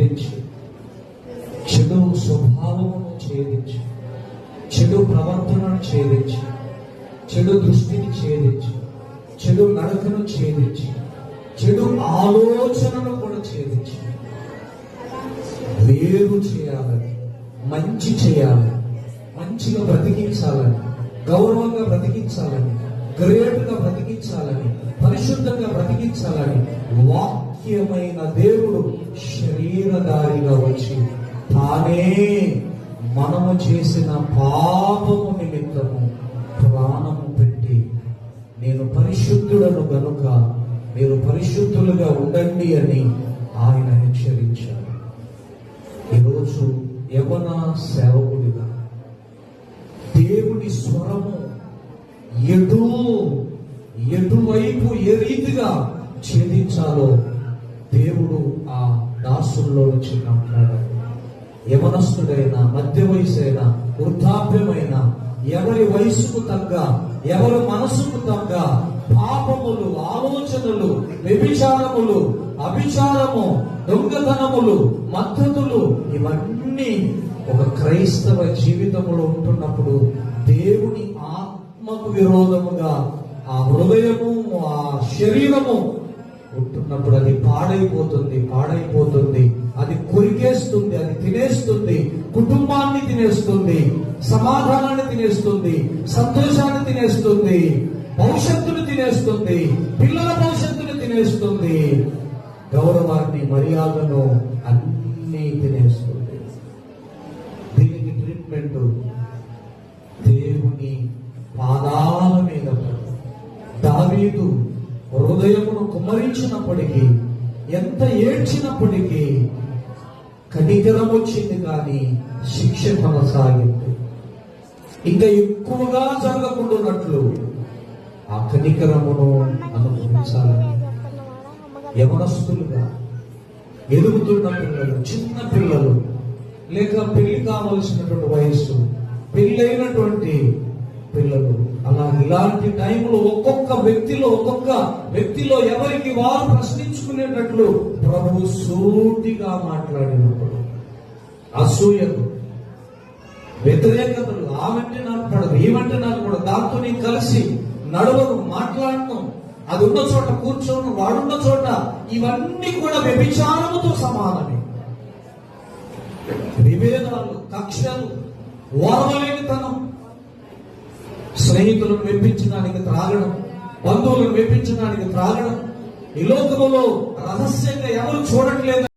ఛేదించు. చెడు స్వభావమును ఛేదించు. చెడు ప్రవర్తనను ఛేదించు. చెడు దృష్టిని ఛేదించు. చెడు నడకను ఛేదించు. చెడు ఆలోచనను కూడా ఛేదించు. వేరు చేయాలని మంచి చేయాలని మంచిగా బ్రతికించాలని గౌరవంగా బ్రతికించాలని గ్రేట్గా బ్రతికించాలని పరిశుద్ధంగా బ్రతికించాలని వాక్యమైన దేవుడు శరీరధారిగా వచ్చి తానే మనము చేసిన పాపము నిమిత్తము ప్రాణము పెట్టి నేను పరిశుద్ధుడను గనుక మీరు పరిశుద్ధులుగా ఉండండి అని ఆయన హెచ్చరించారు ఈరోజు యవన సేవకుడిగా దేవుని స్వరము ఎటు ఎటువైపు ఏ రీతిగా ఛేదించాలో దేవుడు ఆ దాసుల్లో నుంచి మాట్లాడారు యవనస్తుడైన మధ్య అయినా వృద్ధాప్యమైన ఎవరి వయసుకు తగ్గ ఎవరి మనసుకు తగ్గ పాపములు ఆలోచనలు వ్యభిచారములు అభిచారము దొంగతనములు మద్దతులు ఇవన్నీ ఒక క్రైస్తవ జీవితంలో ఉంటున్నప్పుడు దేవుని ఆత్మకు విరోధముగా ఆ హృదయము ఆ శరీరము ఉంటున్నప్పుడు అది పాడైపోతుంది పాడైపోతుంది కుటుంబాన్ని తినేస్తుంది సమాధానాన్ని తినేస్తుంది సంతోషాన్ని తినేస్తుంది భవిష్యత్తును తినేస్తుంది పిల్లల భవిష్యత్తును తినేస్తుంది. గౌరవాన్ని మర్యాదను అన్ని తినేస్తుంది. దీనికి ట్రీట్మెంట్ దేవుని పాదాల మీద దావీదు హృదయమును కుమరించినప్పటికీ ఎంత ఏడ్చినప్పటికీ కనికరం వచ్చింది కానీ శిక్ష కొనసాగింది. ఇంకా ఎక్కువగా జరగకుండాన్నట్లు ఆ కనికరమును అనుభవించాలని యవనస్తులుగా ఎదుగుతున్న పిల్లలు చిన్న పిల్లలు లేక పెళ్ళి కావలసినటువంటి వయస్సు పెళ్ళైనటువంటి అలా ఇలాంటి టైంలో ఒక్కొక్క వ్యక్తిలో ఒక్కొక్క వ్యక్తిలో ఎవరికి వారు ప్రశ్నించుకునేటట్లు ప్రభు సూటిగా మాట్లాడినప్పుడు అసూయలు వ్యతిరేకతలు ఆమంటే నాకు పడదు ఏమంటే నాకు కూడా దాంతో నేను కలిసి నడవను మాట్లాడను అది ఉన్న చోట కూర్చోను వాడున్న చోట ఇవన్నీ కూడా వ్యభిచారముతో సమానమే. విభేదాలు కక్షలు ఓర్వలేనితనం స్నేహితులను మెప్పించడానికి త్రాగడం బంధువులను మెప్పించడానికి త్రాగడం ఈ లోకంలో రహస్యంగా ఎవరు చూడట్లేదు